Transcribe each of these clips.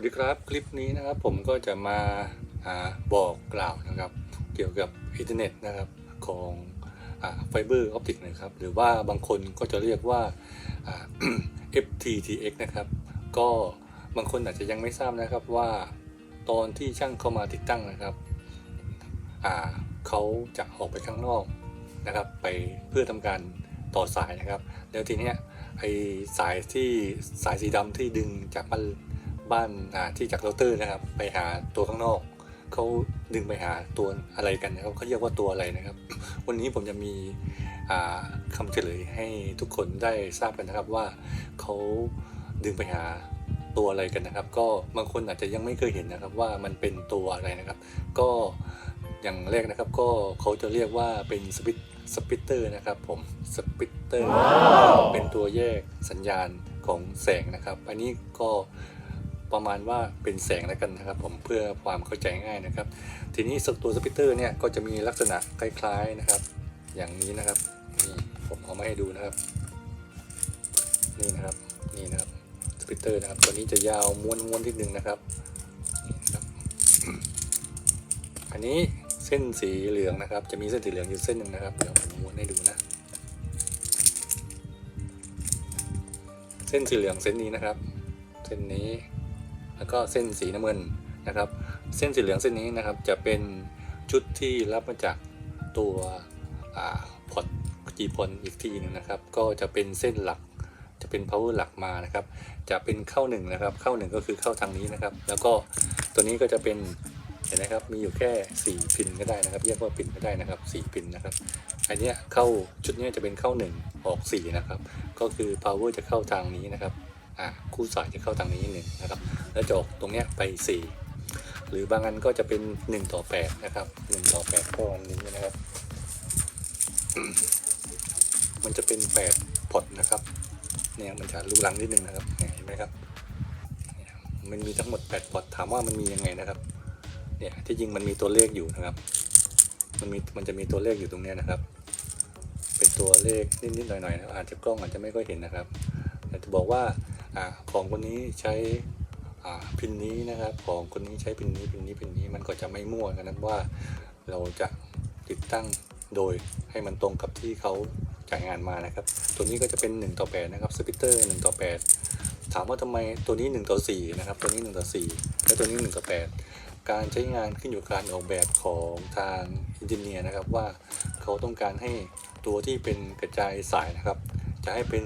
วัสดีครับ คลิปนี้นะครับผมก็จะมาอาบอกกล่าวนะครับ เกี่ยวกับอินเทอร์เน็ตนะครับของไฟเบอร์ออปติกนะครับ หรือว่าบางคนก็จะเรียกว่าา FTTX นะครับ ก็บางคนอาจจะยังไม่ทราบนะครับว่าตอนที่ช่างเข้ามาติดตั้งนะครับเขาจะออกไปข้างนอกนะครับ ไปเพื่อทำการต่อสายนะครับ แล้วทีเนี้ยไอสายที่สายสีดำที่ดึงจากบ้าน บ้านอ่าที่จากเราเตอร์นะครับ ไปหาตัวข้างนอกเขาดึงไปหาตัวอะไรกันนะครับเขาเรียกว่าตัวอะไรนะครับ วันนี้ผมจะมีอ่าคำเฉลยให้ทุกคนได้ทราบกันนะครับว่าเขาดึงไปหาตัวอะไรกันนะครับ ก็บางคนอาจจะยังไม่เคยเห็นนะครับว่ามันเป็นตัวอะไรนะครับ ก็อย่างแรกนะครับก็เขาจะเรียกว่าเป็นสปิตสปิตเตอร์นะครับผมสปิตเตอร์เป็นตัวแยกสัญญาณของแสงนะครับ อันนี้ก็ ประมาณว่าเป็นแสงแล้วกันนะครับ ผมเพื่อความเข้าใจง่ายนะครับ ทีนี้ตัวสปิเตอร์เนี่ยก็จะมีลักษณะคล้ายๆนะครับ อย่างนี้นะครับนี่ผมเอามาให้ดูนะครับ นี่นะครับนี่นะครับสปิเตอร์นะครับตัวนี้จะยาวม้วนๆทีหนึ่งนะครับนี่นะครับ อันนี้เส้นสีเหลืองนะครับ จะมีเส้นสีเหลืองอยู่เส้นหนึ่งนะครับเดี๋ยวผมม้วนให้ดูนะเส้นสีเหลืองเส้นนี้นะครับ เส้นนี้ แล้วก็เส้นสีน้ำเงินนะครับ เส้นสีเหลืองเส้นนี้นะครับจะเป็นชุดที่รับมาจากตัวพอร์ตจีพอนอีกทีหนึงนะครับ ก็จะเป็นเส้นหลักจะเป็น power หลักมานะครับ จะเป็นเข้าหนึ่งนะครับ เข้าหนึ่งก็คือเข้าทางนี้นะครับ แล้วก็ตัวนี้ก็จะเป็นเห็นนะครับ มีอยู่แค่ 4 พินก็ได้นะครับเรียกว่าพินก็ได้นะครับ 4 พินนะครับ อันนี้เข้าชุดนี้จะเป็นเข้า 1 ออก 4 นะครับ ก็คือ power จะเข้าทางนี้นะครับ อ่าคู่สายจะเข้าทางนี้หนึ่งนะครับ แล้วจะออกตรงเนี้ยไป 4 หรือบางอันก็จะเป็น 1 ต่อ 8 นะครับ 1 ต่อ8ก็อันนี้นะครับ มันจะเป็น 8 พอร์ตนะครับเนี่ยมันจะลูกลังนิดนึงนะครับเห็นไหมครับมันมีทั้งหมด8พอร์ตถามว่ามันมียังไงนะครับเนี่ยที่จริงมันมีตัวเลขอยู่นะครับ มันมีมันจะมีตัวเลขอยู่ตรงเนี้ยนะครับ เป็นตัวเลขนิดๆหน่อยๆนะครับอาจจะกล้องอาจจะไม่ค่อยเห็นนะครับแต่จะบอกว่า อของคนนี้ใช้พินนี้นะครับ ของคนนี้ใช้พินนี้พินนี้พินนี้มันก็จะไม่มั่วกันนั้นว่าเราจะติดตั้งโดยให้มันตรงกับที่เขาจ่ายงานมานะครับ ตัวนี้ก็จะเป็น 1 ต่อ 8 นะครับสปิเตอร์1ต่อ 8 ถามว่าทำไมตัวนี้ 1 ต่อ 4 นะครับ ตัวนี้ 1 ต่อ 4 และตัวนี้ 1 ต่อ 8 การใช้งานขึ้นอยู่กับการออกแบบของทางอินเจเนียร์นะครับว่าเขาต้องการให้ตัวที่เป็นกระจายสายนะครับ จะให้เป็น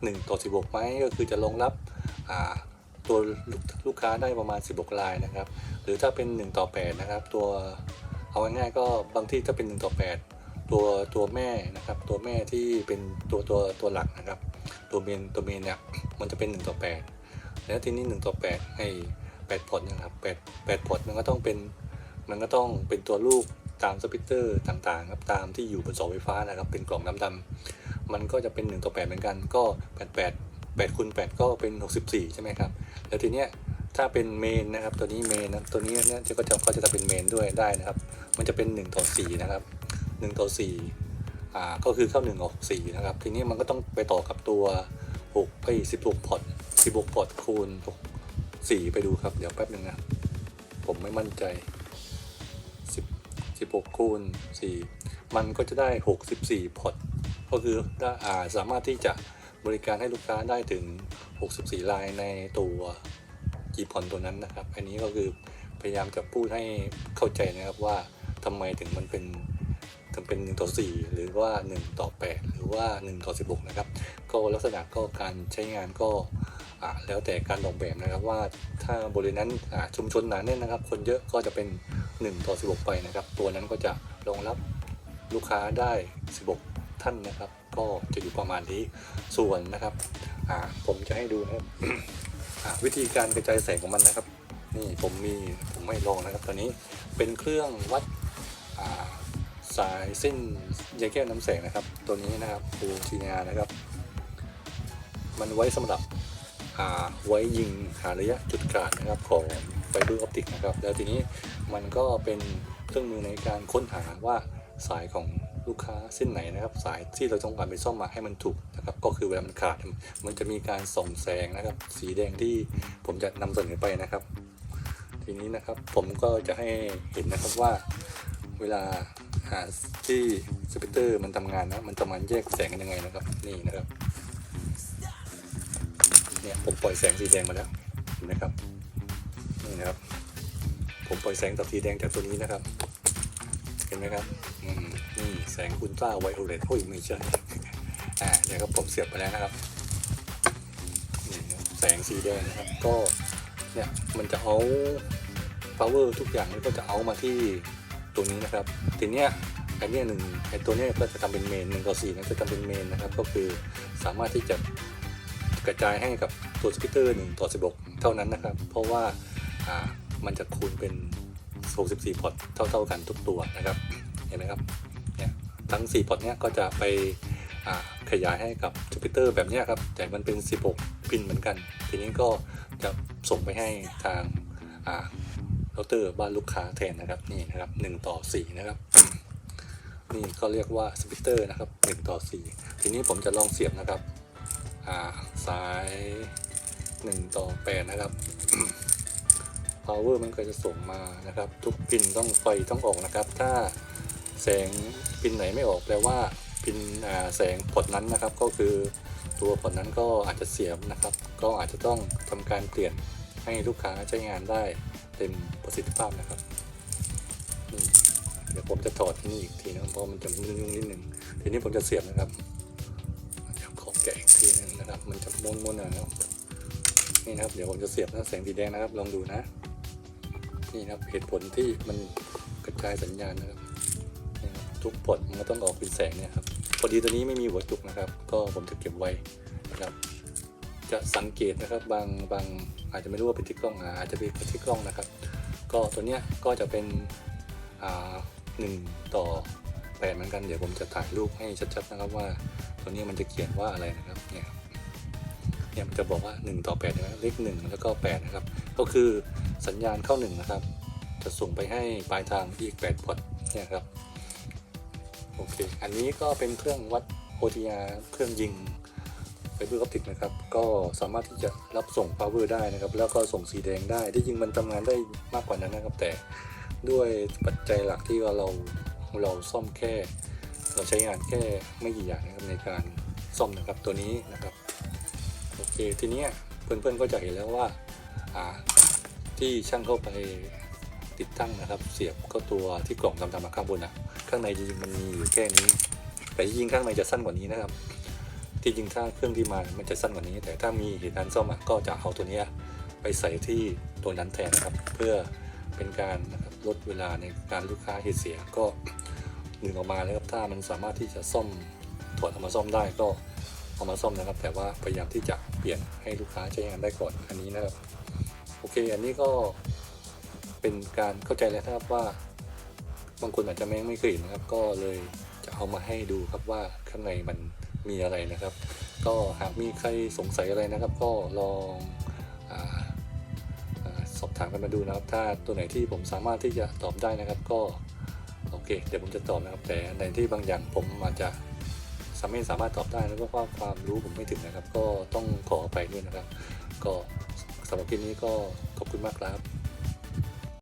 1ต่อ16 ไหมก็คือจะรองรับตัวลูกลูกค้าได้ประมาณ 16ลายนะครับ หรือถ้าเป็น 1 ต่อ 8 นะครับ ตัวเอาง่ายๆก็บางที่ถ้าเป็น 1 ต่อ 8 ตัวตัวแม่นะครับ ตัวแม่ที่เป็นตัวตัวตัวหลักนะครับ ตัวเมนตัวเมนเนี่ยมันจะเป็น 1 ต่อ 8 แล้วทีนี้ 1 ต่อ 8 ให้ 8 พอร์ตนะครับ 8 8 พอร์ตมันก็ต้องเป็นมันก็ต้องเป็นตัวลูกตามสปิตเตอร์ต่างๆครับตามที่อยู่บนเสาไฟฟ้านะครับ เป็นกล่องดำๆ มันก็จะเป็น1ต่อ8เหมือนกัน ก็ 8 8 8คูณ8ก็เป็น 64 ใช่ไหมครับ แล้วทีเนี้ยถ้าเป็นเมนนะครับ ตัวนี้เมนนะตัวนี้เนี่ยจะก็จะเขาจะเป็นเมนด้วยได้นะครับ มันจะเป็น 1 ต่อ 4 นะครับ 1 ต่อ 4 อ่า ก็คือเข้า 1 ออก 4 นะครับ ทีนี้มันก็ต้องไปต่อกับตัว6ไป16พอร์ต16พอร์ตคูณ6 4 ไปดูครับ เดี๋ยวแป๊บหนึ่งนะ ผมไม่มั่นใจ 10 16คูณ4 มันก็จะได้ 64พอร์ต ก็คืออสามารถที่จะบริการให้ลูกค้าได้ถึง 64 ลายในตัวจีพอนตัวนั้นนะครับ อันนี้ก็คือพยายามจะพูดให้เข้าใจนะครับว่าทำไมถึงมันเป็นถึงเป็น 1 ต่อ 4 หรือว่า 1 ต่อ 8 หรือว่า 1 ต่อ 16 นะครับ ก็ลักษณะก็การใช้งานก็แล้วแต่การออกแบบนะครับว่าถ้าบริเวณนั้นชุมชนหนาแน่นนะครับ คนเยอะก็จะเป็น 1 ต่อ 16 ไปนะครับ ตัวนั้นก็จะรองรับลูกค้าได้ 16 ท่านนะครับ ก็จะอยู่ประมาณนี้ส่วนนะครับผมจะให้ดูนะครับวิธีการกระจายแสงของมันนะครับ นี่ผมมีผมไม่ลองนะครับ ตอนนี้เป็นเครื่องวัดสายเส้นใยแก้วน้ำแสงนะครับ ตัวนี้นะครับฟูทีนานะครับ มันไว้สำหรับไว้ยิงหาระยะจุดขาดนะครับของไฟเบอร์ออปติกนะครับ แล้วทีนี้มันก็เป็นเครื่องมือในการค้นหาว่าสายของ ลูกค้าเส้นไหนนะครับ สายที่เราต้องการไปซ่อมมาให้มันถูกนะครับ ก็คือเวลามันขาดมันจะมีการส่องแสงนะครับ สีแดงที่ผมจะนำเสนอไปนะครับ ทีนี้นะครับผมก็จะให้เห็นนะครับว่า เวลาหาที่สปิเตอร์มันทำงานนะมันจะมันแยกแสงกันยังไงนะครับ นี่นะครับเนี่ยผมปล่อยแสงสีแดงมาแล้วเห็นไหมครับนี่นะครับ ผมปล่อยแสงตับสีแดงจากตัวนี้นะครับ เห็นไหมครับ นี่แสงอุลตราไวโอเลตโอ้ยไม่ใช่อ่าเนี่ยครับผมเสียบไปแล้วนะครับนี่แสงสีแดงนะครับก็เนี่ยมันจะเอา power ทุกอย่างมันก็จะเอามาที่ตัวนี้นะครับทีเนี้ยไอเนี้ยหนึ่งไอตัวเนี้ยก็จะทำเป็นเมนหนึ่งต่อสี่นั้นจะทำเป็นเมนนะครับ ก็คือสามารถที่จะกระจายให้กับตัวสปีกเกอร์หนึ่งต่อสิบหกเท่านั้นนะครับ เพราะว่าอ่ามันจะคูณเป็น 64 พอร์ตเท่า ๆกันทุกตัวนะครับ เห็นไหมครับ ทั้ง 4 พอร์ตเนี้ยก็จะไปขยายให้กับจูปิเตอร์แบบนี้ครับ แต่มันเป็น 16 พินเหมือนกัน ทีนี้ก็จะส่งไปให้ทางเราเตอร์บ้านลูกค้าแทนนะครับนี่นะครับ1ต่อ4นะครับนี่ก็เรียกว่าสปิเตอร์นะครับ1ต่อ4ทีนี้ผมจะลองเสียบนะครับาสาย 1 ต่อ8นะครับ power มันก็จะส่งมานะครับ ทุกพินต้องไฟต้องออกนะครับ ถ้า แสงพินไหนไม่ออกแปลว่าพินแสงพอร์ตนั้นนะครับ ก็คือตัวพอร์ตนั้นก็อาจจะเสียนะครับ ก็อาจจะต้องทำการเปลี่ยนให้ลูกค้าใช้งานได้เต็มประสิทธิภาพนะครับเดี๋ยวผมจะถอดที่นี่อีกทีนะเพราะมันจะยุ่งๆนิดนึงทีนี้ผมจะเสียบนะครับเดี๋ยวขอแกะอีกทีนึงนะครับ มันจะม้วนๆหน่อยนะครับนี่นะครับเดี๋ยวผมจะเสียบนะแสงสีแดงนะครับลองดูนะนี่นะครับเหตุผลที่มันกระจายสัญญาณนะครับ ทุกพอร์ตมันก็ต้องออกเป็นแสงเนี่ยครับพอดีตัวนี้ไม่มีหัวจุกนะครับ ก็ผมจะเก็บไว้นะครับ จะสังเกตนะครับบางบางอาจจะไม่รู้ว่าเป็นที่กล้องอาจจะเป็นที่กล้องนะครับ ก็ตัวเนี้ยก็จะเป็นอ่าหนึ่งต่อแปดเหมือนกัน เดี๋ยวผมจะถ่ายรูปให้ชัดๆนะครับว่า ตัวนี้มันจะเขียนว่าอะไรนะครับเนี่ยครับเนี่ยมันจะบอกว่า 1 ต่อ8นะเลข1แล้วก็8นะครับ ก็คือสัญญาณเข้า 1 นะครับ จะส่งไปให้ปลายทางอีก8พอร์ตเนี่ยครับ โอเค อันนี้ก็เป็นเครื่องวัด OTR เครื่องยิงไฟเบอร์ออปติกนะครับ ก็สามารถที่จะรับส่ง power ได้นะครับ แล้วก็ส่งสีแดงได้ ที่จริงมันทำงานได้มากกว่านั้นนะครับ แต่ด้วยปัจจัยหลักที่ว่าเราเราซ่อมแค่ เราใช้งานแค่ไม่กี่อย่างนะครับในการซ่อมนะครับตัวนี้นะครับ โอเค ทีนี้เพื่อนๆก็จะเห็นแล้วว่าที่ช่างเข้าไปติดตั้งนะครับ เสียบเข้าตัวที่กล่องดำๆข้างบนอะ ข้างในจริงๆมันมีอยู่แค่นี้ แต่จริงๆข้างในจะสั้นกว่านี้นะครับ ที่จริงถ้าเครื่องที่มามันจะสั้นกว่านี้ แต่ถ้ามีเหตุการณ์ซ่อมก็จะเอาตัวเนี้ยไปใส่ที่ตัวนั้นแทนนะครับ เพื่อเป็นการนะครับลดเวลาในการลูกค้าเหตุเสียก็หนึ่งออกมาแล้วครับถ้ามันสามารถที่จะซ่อมถอดเอามาซ่อมได้ก็เอามาซ่อมนะครับ แต่ว่าพยายามที่จะเปลี่ยนให้ลูกค้าใช้งานได้ก่อนอันนี้นะครับโอเค อันนี้ก็เป็นการเข้าใจแล้วนะครับว่า บางคนอาจจะไม่ไม่เคยเห็นนะครับ ก็เลยจะเอามาให้ดูครับว่าข้างในมันมีอะไรนะครับ ก็หากมีใครสงสัยอะไรนะครับ ก็ลองออสอบถามกันมาดูนะครับ ถ้าตัวไหนที่ผมสามารถที่จะตอบได้นะครับ ก็โอเค เดี๋ยวผมจะตอบนะครับ แต่ในที่บางอย่างผมอาจจะสามารถสามารถตอบได้แล้วก็ว่าความรู้ผมไม่ถึงนะครับ ก็ต้องขอไปด้วยนะครับ ก็สำหรับคลิปนี้ก็ขอบคุณมากครับ